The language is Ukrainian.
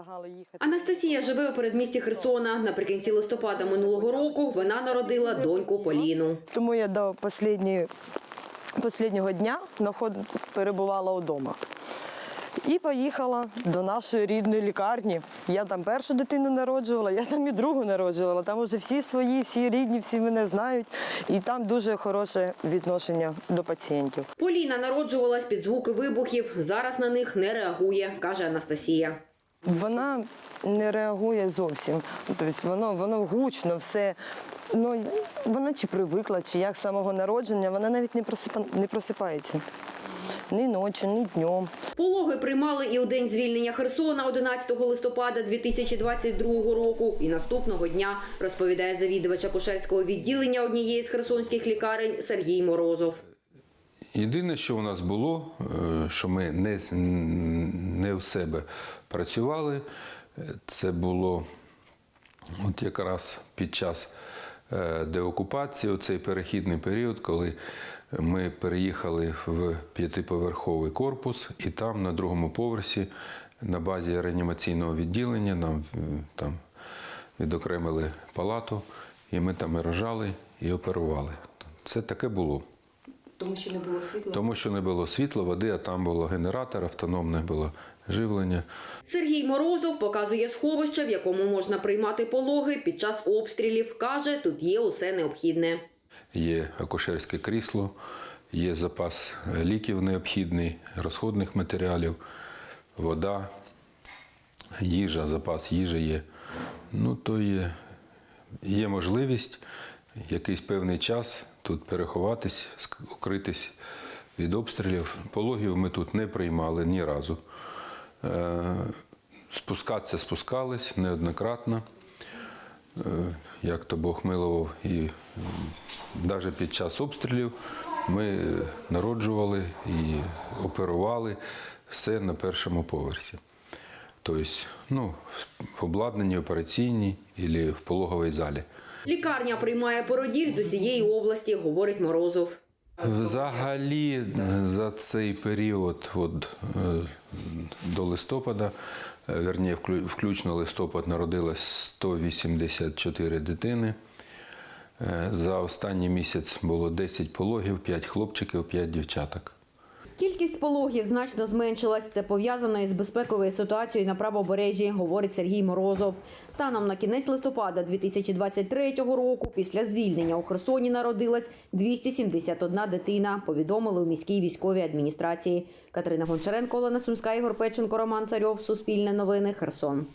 предлагали їхати. Анастасія живе у передмісті Херсона. Наприкінці листопада минулого року вона народила доньку Поліну. Тому я до останньої- останнього дня наход- перебувала вдома. І поїхала до нашої рідної лікарні. Я там першу дитину народжувала, я там і другу народжувала. Там уже всі свої, всі рідні, всі мене знають. І там дуже хороше відношення до пацієнтів. Поліна народжувалась під звуки вибухів. Зараз на них не реагує, каже Анастасія. Вона не реагує зовсім. Тобто воно, воно гучно, все. Ну, вона чи привикла, чи як з самого народження, вона навіть не, просипа, не просипається. Ні ночі, ні днем. Пологи приймали і у день звільнення Херсона 11 листопада 2022 року. І наступного дня розповідає завідувач акушерського відділення однієї з херсонських лікарень Сергій Морозов. Єдине, що у нас було, е, що ми не, не в себе працювали, е, це було от якраз під час е, деокупації, цей перехідний період, коли ми переїхали в п'ятиповерховий корпус, і там на другому поверсі, на базі реанімаційного відділення, нам там відокремили палату, і ми там і рожали, і оперували. Це таке було. Тому що не було світла. Тому що не було світла, води, а там було генератор, автономне було живлення. Сергій Морозов показує сховище, в якому можна приймати пологи під час обстрілів. Каже, тут є усе необхідне. Є акушерське крісло, є запас ліків необхідний, розходних матеріалів, вода, їжа, запас їжі є. Ну, то є, є можливість якийсь певний час тут переховатись, укритись від обстрілів. Пологів ми тут не приймали ні разу. Е, Спускатися спускались неоднократно. Е, Як то Бог милував, і навіть під час обстрілів ми народжували і оперували все на першому поверсі. Тобто, ну, в обладнанні операційній або в пологовій залі. Лікарня приймає породіль з усієї області, говорить Морозов. Взагалі е, за цей період от, е, до листопада, е, верні, включно листопад, народилось 184 дитини. За останній місяць було 10 пологів, 5 хлопчиків, 5 дівчаток. Кількість пологів значно зменшилась. Це пов'язано із безпековою ситуацією на правобережжі, говорить Сергій Морозов. Станом на кінець листопада 2023 року після звільнення у Херсоні народилась 271 дитина, повідомили у міській військовій адміністрації. Катерина Гончаренко, Олена Сумська, Ігор Печенко, Роман Царьов, Суспільне новини, Херсон.